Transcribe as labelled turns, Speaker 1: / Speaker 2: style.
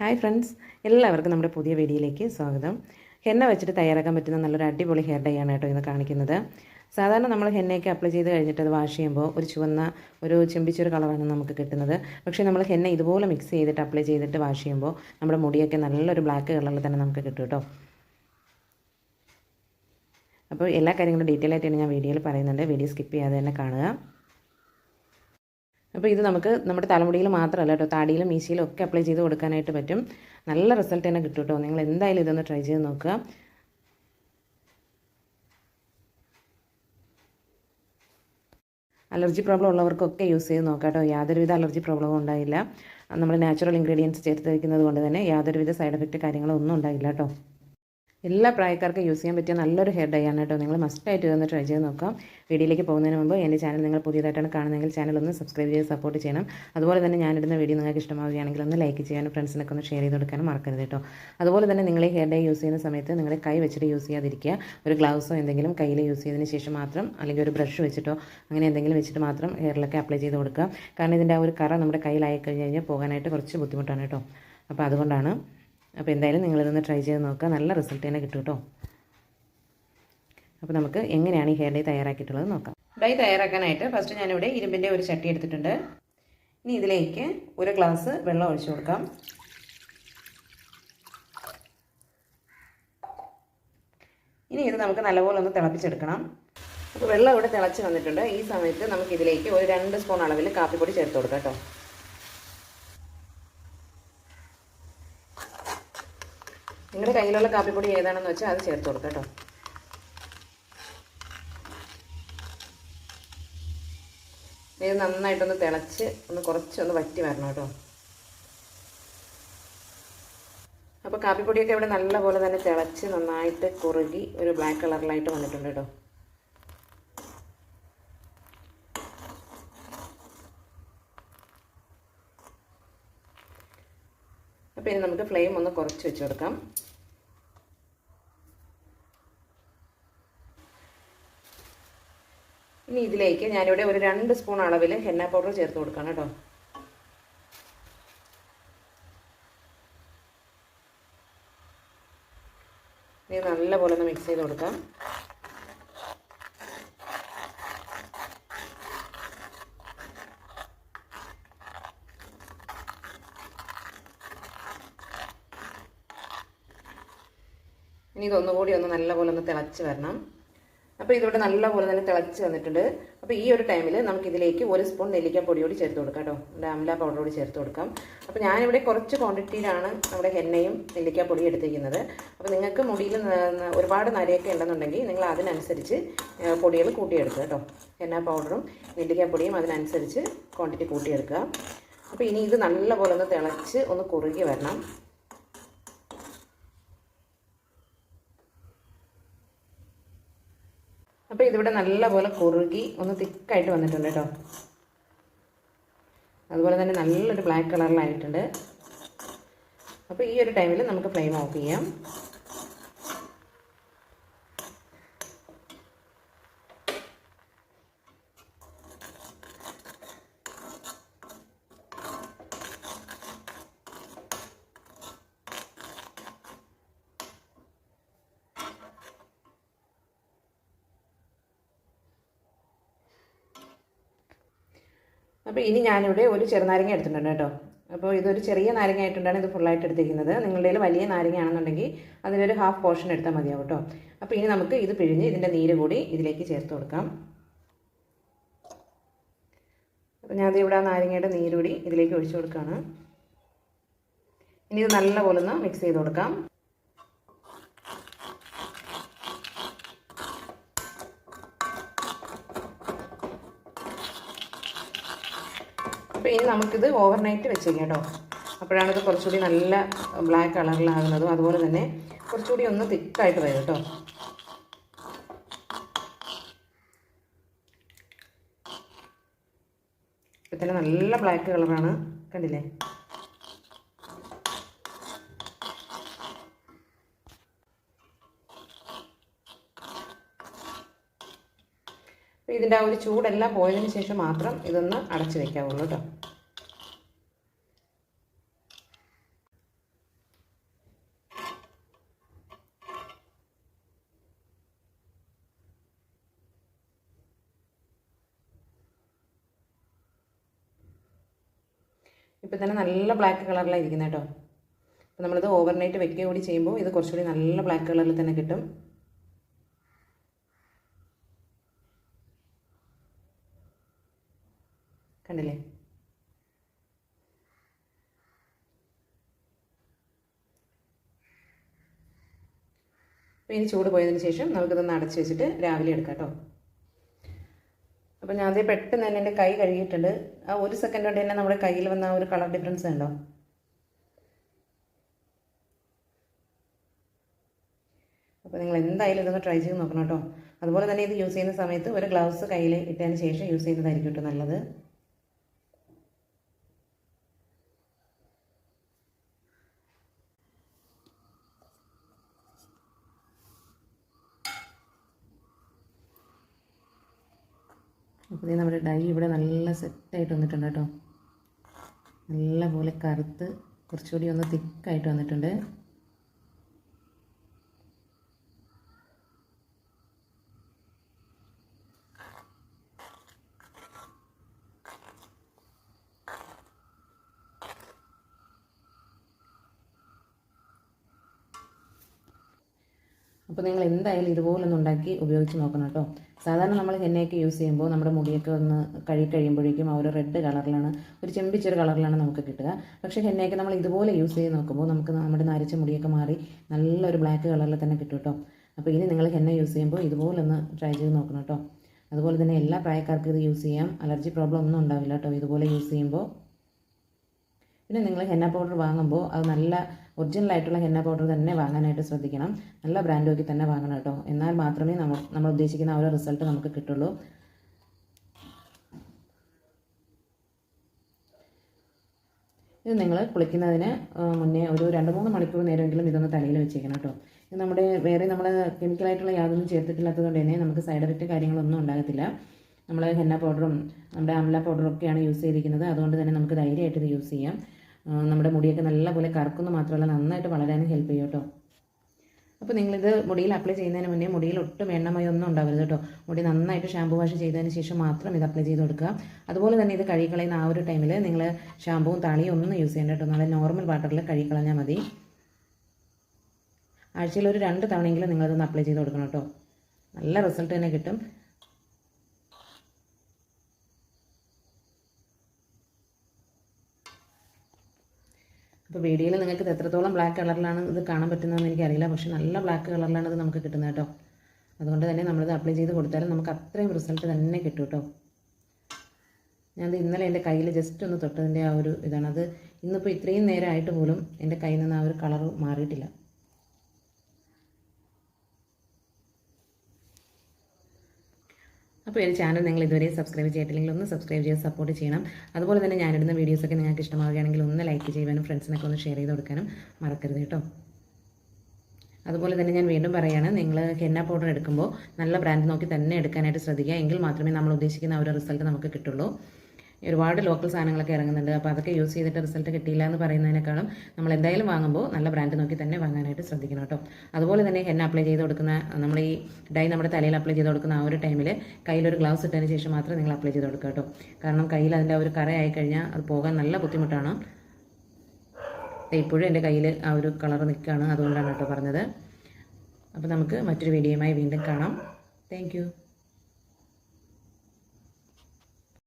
Speaker 1: Hi friends എല്ലാവർക്കും നമ്മുടെ പുതിയ വീഡിയോയിലേക്ക് സ്വാഗതം. ഹെന്ന വെച്ചിട്ട് തയ്യാറാക്കാൻ പറ്റുന്ന നല്ലൊരു അടിപൊളി ഹെയർ ഡൈ ആണ് കേട്ടോ ഇന്ന് കാണിക്കുന്നത്. സാധാരണ നമ്മൾ ഹെന്നയൊക്കെ അപ്ലൈ ചെയ്ത് കഴിഞ്ഞിട്ട് അത് വാഷ് ചെയ്യുമ്പോൾ ഒരു ചുവന്ന ഒരു ചെമ്പിച്ചൊരു കളറാണ് നമുക്ക് കിട്ടുന്നത്. പക്ഷേ നമ്മൾ ഹെന്ന ഇതുപോലെ മിക്സ് ചെയ്തിട്ട് അപ്ലൈ ചെയ്തിട്ട് വാഷ് ചെയ്യുമ്പോൾ നമ്മുടെ മുടിയൊക്കെ നല്ലൊരു ബ്ലാക്ക് കളറിൽ തന്നെ നമുക്ക് കിട്ടും കേട്ടോ. അപ്പോൾ എല്ലാ കാര്യങ്ങളും ഡീറ്റെയിൽ ആയിട്ടാണ് ഞാൻ വീഡിയോയിൽ പറയുന്നുണ്ട്. വീഡിയോ സ്കിപ്പ് ചെയ്യാതെ തന്നെ കാണുക. അപ്പോൾ ഇത് നമുക്ക് നമ്മുടെ തലമുടിയിൽ മാത്രമല്ല കേട്ടോ താടിയിലും മീശയിലും ഒക്കെ അപ്ലൈ ചെയ്ത് കൊടുക്കാനായിട്ട് പറ്റും. നല്ല റിസൾട്ട് തന്നെ കിട്ടും കേട്ടോ. നിങ്ങൾ എന്തായാലും ഇതൊന്ന് ട്രൈ ചെയ്ത് നോക്കുക. അലർജി പ്രോബ്ലം ഉള്ളവർക്കൊക്കെ യൂസ് ചെയ്ത് നോക്കാം കേട്ടോ. യാതൊരുവിധ അലർജി പ്രോബ്ലവും ഉണ്ടായില്ല. നമ്മൾ നാച്ചുറൽ ഇൻഗ്രീഡിയൻസ് ചേർത്ത് വയ്ക്കുന്നത് കൊണ്ട് തന്നെ യാതൊരുവിധ സൈഡ് എഫക്റ്റ് കാര്യങ്ങളോ ഒന്നും ഉണ്ടായില്ല കേട്ടോ. എല്ലാ പ്രായക്കാർക്കും യൂസ് ചെയ്യാൻ പറ്റിയ നല്ലൊരു ഹെയർ ഡൈ ആണ് കേട്ടോ. നിങ്ങൾ മസ്റ്റായിട്ട് ഇതൊന്ന് ട്രൈ ചെയ്ത് നോക്കാം. വീഡിയോയിലേക്ക് പോകുന്നതിന് മുമ്പ് എന്റെ ചാനൽ നിങ്ങൾ പുതിയതായിട്ടാണ് കാണുന്നതെങ്കിൽ ചാനൽ ഒന്ന് സബ്സ്ക്രൈബ് ചെയ്ത് സപ്പോർട്ട് ചെയ്യണം. അതുപോലെ തന്നെ ഞാനിടുന്ന വീഡിയോ നിങ്ങൾക്ക് ഇഷ്ടമാവുകയാണെങ്കിൽ ഒന്ന് ലൈക്ക് ചെയ്യാനും ഫ്രണ്ട്സിനൊക്കെ ഒന്ന് ഷെയർ ചെയ്ത് കൊടുക്കാനും മറക്കരുത് കേട്ടോ. അതുപോലെ തന്നെ നിങ്ങൾ ഈ ഹെയർ ഡൈ യൂസ് ചെയ്യുന്ന സമയത്ത് നിങ്ങളുടെ കൈ വെച്ചിട്ട് യൂസ് ചെയ്യാതിരിക്കുക. ഒരു ഗ്ലൗസോ എന്തെങ്കിലും കയ്യിൽ യൂസ് ചെയ്തതിന് ശേഷം മാത്രം അല്ലെങ്കിൽ ഒരു ബ്രഷ് വെച്ചിട്ടോ അങ്ങനെ എന്തെങ്കിലും വെച്ചിട്ട് മാത്രം ഹെയറിലൊക്കെ അപ്ലൈ ചെയ്ത് കൊടുക്കുക. കാരണം ഇതിന്റെ ആ ഒരു കറ നമ്മുടെ കയ്യിലായി കഴിഞ്ഞ് കഴിഞ്ഞാൽ പോകാനായിട്ട് കുറച്ച് ബുദ്ധിമുട്ടാണ് കേട്ടോ. അപ്പോൾ അതുകൊണ്ടാണ് അപ്പോൾ എന്തായാലും നിങ്ങളിതൊന്ന് ട്രൈ ചെയ്ത് നോക്കുക. നല്ല റിസൾട്ട് തന്നെ കിട്ടും കേട്ടോ അപ്പോൾ നമുക്ക് എങ്ങനെയാണ് ഈ ഹെയർ ഡൈ തയ്യാറാക്കിയിട്ടുള്ളത് നോക്കാം. ഡൈ തയ്യാറാക്കാനായിട്ട് ഫസ്റ്റ് ഞാനിവിടെ ഇരുമ്പിന്റെ ഒരു ചട്ടി എടുത്തിട്ടുണ്ട്. ഇനി ഇതിലേക്ക് ഒരു ഗ്ലാസ് വെള്ളം ഒഴിച്ചു കൊടുക്കാം. ഇനി ഇത് നമുക്ക് നല്ലപോലെ ഒന്ന് തിളപ്പിച്ചെടുക്കണം. അപ്പോൾ വെള്ളം ഇവിടെ തിളച്ച് വന്നിട്ടുണ്ട്. ഈ സമയത്ത് നമുക്ക് ഇതിലേക്ക് ഒരു രണ്ട് സ്പൂൺ അളവിൽ കാപ്പിപ്പൊടി ചേർത്ത് കൊടുക്കാം കേട്ടോ നിങ്ങളുടെ കയ്യിലുള്ള കാപ്പിപ്പൊടി ഏതാണെന്ന് വെച്ചാൽ അത് ചേർത്ത് കൊടുക്കാം കേട്ടോ. ഇത് നന്നായിട്ടൊന്ന് തിളച്ച് ഒന്ന് കുറച്ചൊന്ന് വറ്റി വരണം കേട്ടോ. അപ്പോൾ കാപ്പിപ്പൊടിയൊക്കെ ഇവിടെ നല്ലപോലെ തന്നെ തിളച്ച് നന്നായിട്ട് കുറുകി ഒരു ബ്ലാക്ക് കളറിലായിട്ട് വന്നിട്ടുണ്ട് കേട്ടോ. അപ്പോൾ ഇനി നമുക്ക് ഫ്ലെയിം ഒന്ന് കുറച്ച് വെച്ച് കൊടുക്കാം. ഇനി ഇതിലേക്ക് ഞാനിവിടെ ഒരു രണ്ട് സ്പൂൺ അളവിൽ ഹെന്ന പൗഡർ ചേർത്ത് കൊടുക്കണം കേട്ടോ. ഇനി നല്ലപോലെ ഒന്ന് മിക്സ് ചെയ്ത് കൊടുക്കാം. ഇനി ഇതൊന്നുകൂടി ഒന്ന് നല്ലപോലെ ഒന്ന് തിളച്ച് വരണം. അപ്പോൾ ഇതിവിടെ നല്ലപോലെ തന്നെ തിളച്ച് വന്നിട്ടുണ്ട്. അപ്പോൾ ഈ ഒരു ടൈമിൽ നമുക്ക് ഇതിലേക്ക് ഒരു സ്പൂൺ നെല്ലിക്കപ്പൊടി കൂടി ചേർത്ത് കൊടുക്കാം കേട്ടോ. പൗഡർ കൂടി ചേർത്ത് കൊടുക്കാം. അപ്പോൾ ഞാനിവിടെ കുറച്ച് ക്വാണ്ടിറ്റിയിലാണ് നമ്മുടെ ഹെന്നയും പൊടിയും എടുത്തിരിക്കുന്നത്. അപ്പോൾ നിങ്ങൾക്ക് മുടിയിൽ ഒരുപാട് നരയൊക്കെ ഉണ്ടെന്നുണ്ടെങ്കിൽ നിങ്ങൾ അതിനനുസരിച്ച് പൊടികൾ കൂട്ടിയെടുക്കുക കേട്ടോ. ഹെന്ന പൗഡറും നെല്ലിക്കപ്പൊടിയും അതിനനുസരിച്ച് ക്വാണ്ടിറ്റി കൂട്ടിയെടുക്കുക. അപ്പോൾ ഇനി ഇത് നല്ലപോലെ ഒന്ന് തിളച്ച് ഒന്ന് കുറുകി വരണം. ഇതിവിടെ നല്ലപോലെ കുറുകി ഒന്ന് തിക്കായിട്ട് വന്നിട്ടുണ്ട് കേട്ടോ. അതുപോലെ തന്നെ നല്ലൊരു ബ്ലാക്ക് കളറിലായിട്ടുണ്ട് അപ്പോൾ ഈ ഒരു ടൈമിൽ നമുക്ക് ഫ്ലെയിം ഓഫ് ചെയ്യാം. അപ്പോൾ ഇനി ഞാനിവിടെ ഒരു ചെറുനാരങ്ങ എടുത്തിട്ടുണ്ട് കേട്ടോ. അപ്പോൾ ഇതൊരു ചെറിയ നാരങ്ങ ആയിട്ടുണ്ടാണ് ഇത് ഫുള്ളായിട്ട് എടുത്തിരിക്കുന്നത്. നിങ്ങളുടെ വലിയ നാരങ്ങയാണെന്നുണ്ടെങ്കിൽ അതിലൊരു ഹാഫ് പോർഷൻ എടുത്താൽ മതിയാവും കേട്ടോ. അപ്പോൾ ഇനി നമുക്ക് ഇത് പിഴിഞ്ഞ് ഇതിന്റെ നീര് കൂടി ഇതിലേക്ക് ചേർത്ത് കൊടുക്കാം. അപ്പോൾ ഞാൻ ഇവിടെ ആ നാരങ്ങയുടെ നീര് കൂടി ഇതിലേക്ക് ഒഴിച്ചു കൊടുക്കുകയാണ്. ഇനി ഇത് നല്ലപോലെ ഒന്ന് മിക്സ് ചെയ്ത് കൊടുക്കാം. അപ്പോൾ ഇനി നമുക്കിത് ഓവർനൈറ്റ് വെച്ചേക്കാം കേട്ടോ. അപ്പോഴാണിത് കുറച്ചുകൂടി നല്ല ബ്ലാക്ക് കളറിലാകുന്നതും അതുപോലെ തന്നെ കുറച്ചുകൂടി ഒന്ന് തിക്കായിട്ട് വരും കേട്ടോ. ഇപ്പം തന്നെ നല്ല ബ്ലാക്ക് കളറാണ്. കണ്ടില്ലേ? അപ്പോൾ ഇതിന്റെ ആ ഒരു ചൂടെല്ലാം പോയതിന് ശേഷം മാത്രം ഇതൊന്ന് അടച്ചു വയ്ക്കാവുള്ളൂ കേട്ടോ. ഇപ്പം തന്നെ നല്ല ബ്ലാക്ക് കളറിലാണ് ഇരിക്കുന്നത് കേട്ടോ. അപ്പോൾ നമ്മളിത് ഓവർനൈറ്റ് വെക്കുക കൂടി ചെയ്യുമ്പോൾ ഇത് കുറച്ചുകൂടി നല്ല ബ്ലാക്ക് കളറിൽ തന്നെ കിട്ടും. കണ്ടില്ലേ? അപ്പോൾ ഇനി ചൂട് പോയതിന് ശേഷം നമുക്കിതൊന്ന് അടച്ച് വെച്ചിട്ട് രാവിലെ എടുക്കാം കേട്ടോ. അപ്പോൾ ഞാൻ അതേ പെട്ടെന്ന് തന്നെ എന്റെ കൈ കഴുകിയിട്ടുണ്ട്. ആ ഒരു സെക്കൻഡ് കൊണ്ട് തന്നെ നമ്മുടെ കയ്യിൽ വന്ന ആ ഒരു കളർ ഡിഫറൻസ് ഉണ്ടോ അപ്പോൾ നിങ്ങൾ എന്തായാലും ഇതൊന്ന് ട്രൈ ചെയ്ത് നോക്കണം കേട്ടോ. അതുപോലെ തന്നെ ഇത് യൂസ് ചെയ്യുന്ന സമയത്ത് ഒരു ഗ്ലൗസ് കയ്യിൽ ഇട്ടതിന് ശേഷം യൂസ് ചെയ്യുന്നതായിരിക്കും കേട്ടോ നല്ലത്. അപ്പോൾ നമ്മുടെ ഡൈ ഇവിടെ നല്ല സെറ്റായിട്ട് വന്നിട്ടുണ്ട് കേട്ടോ. നല്ല പോലെ കറുത്ത് കുറച്ചുകൂടി ഒന്ന് തിക്കായിട്ട് വന്നിട്ടുണ്ട്. അപ്പോൾ നിങ്ങൾ എന്തായാലും ഇതുപോലൊന്ന് ഉണ്ടാക്കി ഉപയോഗിച്ച് നോക്കണം കേട്ടോ. സാധാരണ നമ്മൾ ഹെന്നയൊക്കെ യൂസ് ചെയ്യുമ്പോൾ നമ്മുടെ മുടിയൊക്കെ ഒന്ന് കഴുകി കഴിയുമ്പോഴേക്കും ആ ഒരു റെഡ് കളറിലാണ് ഒരു ചെമ്പിച്ചൊരു കളറിലാണ് നമുക്ക് കിട്ടുക. പക്ഷേ ഹെന്നയൊക്കെ നമ്മൾ ഇതുപോലെ യൂസ് ചെയ്ത് നോക്കുമ്പോൾ നമുക്ക് നമ്മുടെ നരച്ച മുടിയൊക്കെ മാറി നല്ലൊരു ബ്ലാക്ക് കളറിൽ തന്നെ കിട്ടും കേട്ടോ. അപ്പോൾ ഇനി നിങ്ങൾ ഹെന്ന യൂസ് ചെയ്യുമ്പോൾ ഇതുപോലെ ഒന്ന് ട്രൈ ചെയ്ത് നോക്കണം കേട്ടോ. അതുപോലെ തന്നെ എല്ലാ പ്രായക്കാർക്കും ഇത് യൂസ് ചെയ്യാം. അലർജി പ്രോബ്ലം ഒന്നും ഉണ്ടാവില്ല കേട്ടോ. ഇതുപോലെ യൂസ് ചെയ്യുമ്പോൾ. പിന്നെ നിങ്ങൾ ഹെന്ന പൗഡർ വാങ്ങുമ്പോൾ അത് നല്ല ഒറിജിനൽ ആയിട്ടുള്ള ഹെന്ന പൗഡർ തന്നെ വാങ്ങാനായിട്ട് ശ്രദ്ധിക്കണം. നല്ല ബ്രാൻഡ് നോക്കി തന്നെ വാങ്ങണം കേട്ടോ. എന്നാൽ മാത്രമേ നമ്മൾ നമ്മൾ ഉദ്ദേശിക്കുന്ന ആ ഒരു റിസൾട്ട് നമുക്ക് കിട്ടുള്ളൂ. ഇത് നിങ്ങൾ കുളിക്കുന്നതിന് മുന്നേ ഒരു രണ്ട് മൂന്ന് മണിക്കൂർ നേരമെങ്കിലും ഇതൊന്ന് തലയിൽ വെച്ചേക്കണം കേട്ടോ. ഇത് നമ്മുടെ വേറെ നമ്മൾ കെമിക്കലായിട്ടുള്ള യാതൊന്നും ചേർത്തിട്ടില്ലാത്തതുകൊണ്ട് തന്നെ നമുക്ക് സൈഡ് എഫക്റ്റ് കാര്യങ്ങളൊന്നും ഉണ്ടാകത്തില്ല. നമ്മൾ ഹെന്ന പൗഡറും നമ്മുടെ അമല പൗഡറും ഒക്കെയാണ് യൂസ് ചെയ്തിരിക്കുന്നത്. അതുകൊണ്ട് തന്നെ നമുക്ക് ധൈര്യമായിട്ട് ഇത് യൂസ് ചെയ്യാം. നമ്മുടെ മുടിയൊക്കെ നല്ലപോലെ കറക്കുന്നു മാത്രമല്ല നന്നായിട്ട് വളരാനും ഹെൽപ്പ് ചെയ്യും കേട്ടോ. അപ്പോൾ നിങ്ങളിത് മുടിയിൽ അപ്ലൈ ചെയ്യുന്നതിന് മുന്നേ മുടിയിൽ ഒട്ടും എണ്ണമയൊന്നും ഉണ്ടാവരുത് കേട്ടോ. മുടി നന്നായിട്ട് ഷാമ്പു വാഷ് ചെയ്തതിന് ശേഷം മാത്രം ഇത് അപ്ലൈ ചെയ്ത് കൊടുക്കുക. അതുപോലെ തന്നെ ഇത് കഴുകിക്കളയുന്ന ആ ഒരു ടൈമിൽ നിങ്ങൾ ഷാമ്പുവും താളിയും ഒന്നും യൂസ് ചെയ്യേണ്ട കേട്ടോ. നല്ല നോർമൽ വാട്ടറിൽ കഴുകിക്കളഞ്ഞാൽ മതി. ആഴ്ചയിൽ ഒരു രണ്ട് തവണയെങ്കിലും നിങ്ങളിതൊന്ന് അപ്ലൈ ചെയ്ത് കൊടുക്കണം കേട്ടോ. നല്ല റിസൾട്ട് തന്നെ കിട്ടും. അപ്പോൾ വീഡിയോയിൽ നിങ്ങൾക്ക് ഇത് എത്രത്തോളം ബ്ലാക്ക് കളറിലാണ് ഇത് കാണാൻ പറ്റുന്നതെന്ന് എനിക്കറിയില്ല. പക്ഷേ നല്ല ബ്ലാക്ക് കളറിലാണ് ഇത് നമുക്ക് കിട്ടുന്നത് കേട്ടോ. അതുകൊണ്ട് തന്നെ നമ്മളിത് അപ്ലൈ ചെയ്ത് കൊടുത്താലും നമുക്ക് അത്രയും റിസൾട്ട് തന്നെ കിട്ടും കേട്ടോ. ഞാനത് ഇന്നലെ എന്റെ കയ്യിൽ ജസ്റ്റ് ഒന്ന് തൊട്ടതിന്റെ ആ ഒരു ഇതാണ്. അത് ഇന്നിപ്പോൾ ഇത്രയും നേരമായിട്ട് പോലും എന്റെ കയ്യിൽ നിന്ന് ആ ഒരു കളർ മാറിയിട്ടില്ല. അപ്പോൾ ഈ ചാനൽ നിങ്ങൾ ഇതുവരെ സബ്സ്ക്രൈബ് ചെയ്തിട്ടില്ലെങ്കിൽ ഒന്ന് സബ്സ്ക്രൈബ് ചെയ്ത് സപ്പോർട്ട് ചെയ്യണം. അതുപോലെ തന്നെ ഞാനിടുന്ന വീഡിയോസൊക്കെ നിങ്ങൾക്ക് ഇഷ്ടമാവുകയാണെങ്കിൽ ഒന്ന് ലൈക്ക് ചെയ്യാനും ഫ്രണ്ട്സിനൊക്കെ ഒന്ന് ഷെയർ ചെയ്ത് കൊടുക്കാനും മറക്കരുത് കേട്ടോ. അതുപോലെ തന്നെ ഞാൻ വീണ്ടും പറയുകയാണ് നിങ്ങൾ ഹെന്ന പൗഡർ എടുക്കുമ്പോൾ നല്ല ബ്രാൻഡ് നോക്കി തന്നെ എടുക്കാനായിട്ട് ശ്രദ്ധിക്കുക. എങ്കിൽ മാത്രമേ നമ്മൾ ഉദ്ദേശിക്കുന്ന ഒരു റിസൾട്ട് നമുക്ക് കിട്ടുള്ളൂ. ഒരുപാട് ലോക്കൽ സാധനങ്ങളൊക്കെ ഇറങ്ങുന്നുണ്ട്. അപ്പോൾ അതൊക്കെ യൂസ് ചെയ്തിട്ട് റിസൾട്ട് കിട്ടിയില്ല എന്ന് പറയുന്നതിനേക്കാളും നമ്മൾ എന്തായാലും വാങ്ങുമ്പോൾ നല്ല ബ്രാൻഡ് നോക്കി തന്നെ വാങ്ങാനായിട്ട് ശ്രദ്ധിക്കണം കേട്ടോ. അതുപോലെ തന്നെ ഹെന്ന അപ്ലൈ ചെയ്ത് കൊടുക്കുന്ന നമ്മൾ ഈ ഡൈ നമ്മുടെ തലയിൽ അപ്ലൈ ചെയ്ത് കൊടുക്കുന്ന ആ ഒരു ടൈമിൽ കയ്യിലൊരു ഗ്ലൗസ് ഇട്ടതിന് ശേഷം മാത്രം നിങ്ങൾ അപ്ലൈ ചെയ്ത് കൊടുക്കുക കേട്ടോ. കാരണം കയ്യിൽ അതിന്റെ ഒരു കറയായി കഴിഞ്ഞാൽ അത് പോകാൻ നല്ല ബുദ്ധിമുട്ടാണ്. ഇപ്പോഴും എന്റെ കയ്യിൽ ആ ഒരു കളർ നിൽക്കുകയാണ് അതുകൊണ്ടാണ് കേട്ടോ പറഞ്ഞത്. അപ്പോൾ നമുക്ക് മറ്റൊരു വീഡിയോയുമായി വീണ്ടും കാണാം. താങ്ക്